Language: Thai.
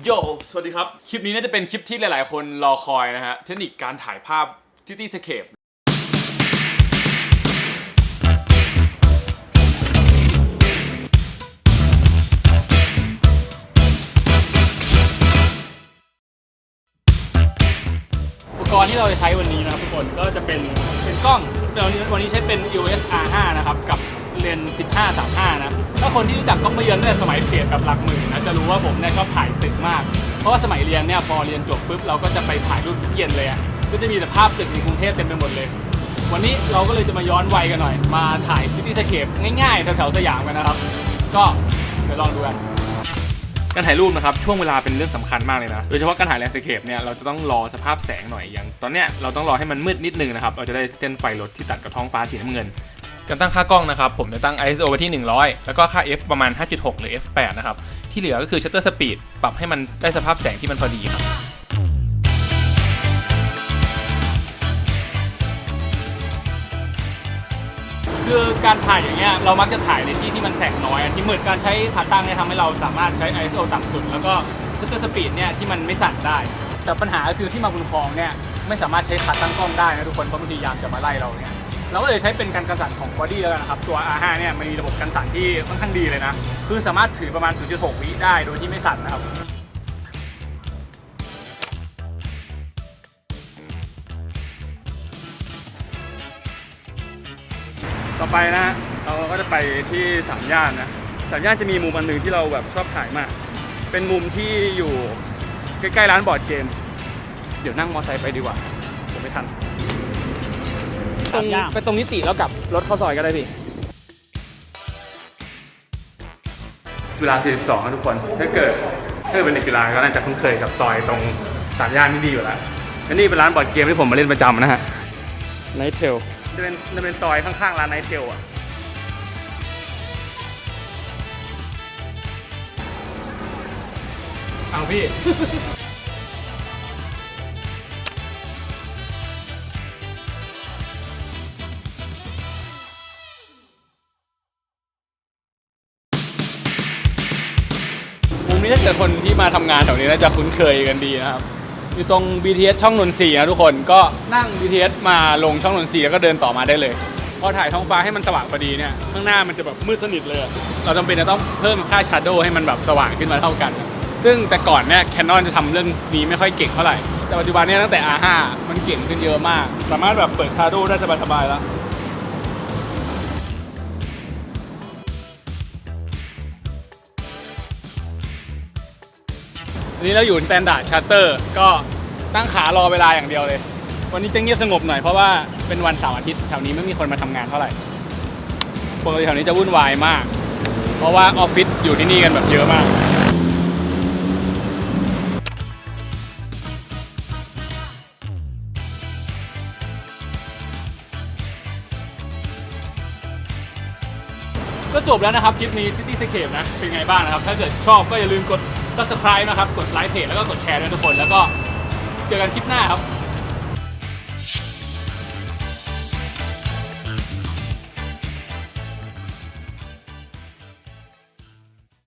โย สวัสดีครับ คลิปนี้น่าจะเป็นคลิปที่หลายๆ คนรอคอยนะฮะ เทคนิคการถ่ายภาพ Cityscape อุปกรณ์ที่เราจะใช้วันนี้นะครับทุกคนก็จะเป็นเป็นกล้องเราวันนี้ใช้เป็น EOS R5 นะครับ กับ เลนส์15-35 นะ ถ้าคนที่รู้จักก้องไม่เยอะตั้งแต่สมัยเพจกับหลักหมื่นนะ จะรู้ว่าผมเนี่ยชอบถ่ายตึกมาก เพราะว่าสมัยเรียนเนี่ยพอเรียนจบปุ๊บเราก็จะไปถ่ายรูปทุกเย็นเลยก็จะมีแต่ภาพตึกในกรุงเทพเต็มไปหมดเลย วันนี้เราก็เลยจะมาย้อนวัยกันหน่อย มาถ่ายซิตี้สเคปง่ายๆแถวๆสยามกันนะครับ ก็เดี๋ยวลองดูกันการถ่ายรูปนะครับช่วงเวลาเป็นเรื่องสำคัญมากเลยนะ โดยเฉพาะการถ่ายแลนด์สเคปเนี่ยเราจะต้องรอสภาพแสงหน่อยอย่าง ตอนเนี้ยเราต้องรอให้มันมืดนิดนึงนะครับ เราจะได้เส้นไฟรถที่ตัดกับท้องฟ้าสีน้ำเงิน การตั้งค่ากล้องนะครับ ผมจะตั้ง ISO ไว้ที่ 100 แล้วก็ค่า f ประมาณ 5.6 หรือ f8 นะครับ ที่เหลือก็คือ shutter speed ปรับให้มันได้สภาพแสงที่มันพอดีครับคือการถ่ายอย่างเงี้ยเรามักจะถ่ายในที่ที่มันแสงน้อยอะที่มืดการใช้ขาตั้งเนี่ยทำให้เราสามารถใช้ ISO ต่ำสุด แล้วก็ shutter speed เนี่ยที่มันไม่สั่นได้ แต่ปัญหาคือที่มาบุญครองเนี่ยไม่สามารถใช้ขาตั้งกล้องได้นะทุกคนเพราะบางทียามจะมาไล่เราเนี่ย เราก็เลยใช้เป็นการกันสั่นของ body แล้วกันนะครับ ตัว R5 เนี่ยมันมีระบบกันสั่นที่ค่อนข้างดีเลยนะ คือสามารถถือประมาณ 0.6 วิได้โดยที่ไม่สั่นนะครับต่อไปนะเราก็จะไปที่สามย่านนะสามย่านจะมีมุมอันหนึ่งที่เราแบบชอบถ่ายมาก เป็นมุมที่อยู่ใกล้ๆร้านบอร์ดเกม เดี๋ยวนั่งมอเตอร์ไซค์ไปดีกว่าผมไม่ทัน ตรงไปตรงนิติแล้วกลับรถเข้าซอยก็ได้พี่จุฬา42นะทุกคน ถ้าเกิดถ้าเกิดเป็นเด็กจุฬาก็น่าจะคุ้นเคยกับซอยตรงสามย่านนี่ดีอยู่แล้วและนี่เป็นร้านบอร์ดเกมที่ผมมาเล่นประจำนะฮะไนท์เทลจะเป็นจะเป็นซอยข้างๆร้านไนท์เทลอะเอาพี่ นี้ถ้าเกิดคนที่มาทำงานแถวนี้น่าจะคุ้นเคยกันดีนะครับ อยู่ตรง BTS ช่องนนทรีย์นะทุกคนก็นั่ง BTS มาลงช่องนนทรีย์แล้วก็เดินต่อมาได้เลย พอถ่ายท้องฟ้าให้มันสว่างพอดีเนี่ยข้างหน้ามันจะแบบมืดสนิทเลย เราจำเป็นจะต้องเพิ่มค่าชาร์โดให้มันแบบสว่างขึ้นมาเท่ากัน ซึ่งแต่ก่อนเนี่ยแคนนอนจะทำเรื่องนี้ไม่ค่อยเก่งเท่าไหร่แต่ปัจจุบันเนี่ยตั้งแต่ R5 มันเก่งขึ้นเยอะมาก สามารถแบบเปิดชาร์โดได้สบายๆแล้ว อันนี้เราอยู่สแตนดาร์ดชาร์เตอร์ก็ตั้งขารอเวลาอย่างเดียวเลย วันนี้จะเงียบสงบหน่อยเพราะว่าเป็นวันเสาร์อาทิตย์แถวนี้ไม่มีคนมาทำงานเท่าไหร่ปกติแถวนี้จะวุ่นวายมาก เพราะว่าออฟฟิศอยู่ที่นี่กันแบบเยอะมากก็จบแล้วนะครับ คลิปนี้ City Scape นะ เป็นไงบ้างนะครับ ถ้าเกิดชอบก็อย่าลืมกด subscribe นะครับ กดไลค์เพจแล้วก็กดแชร์ด้วยทุกคน แล้วก็เจอกันคลิปหน้าครับ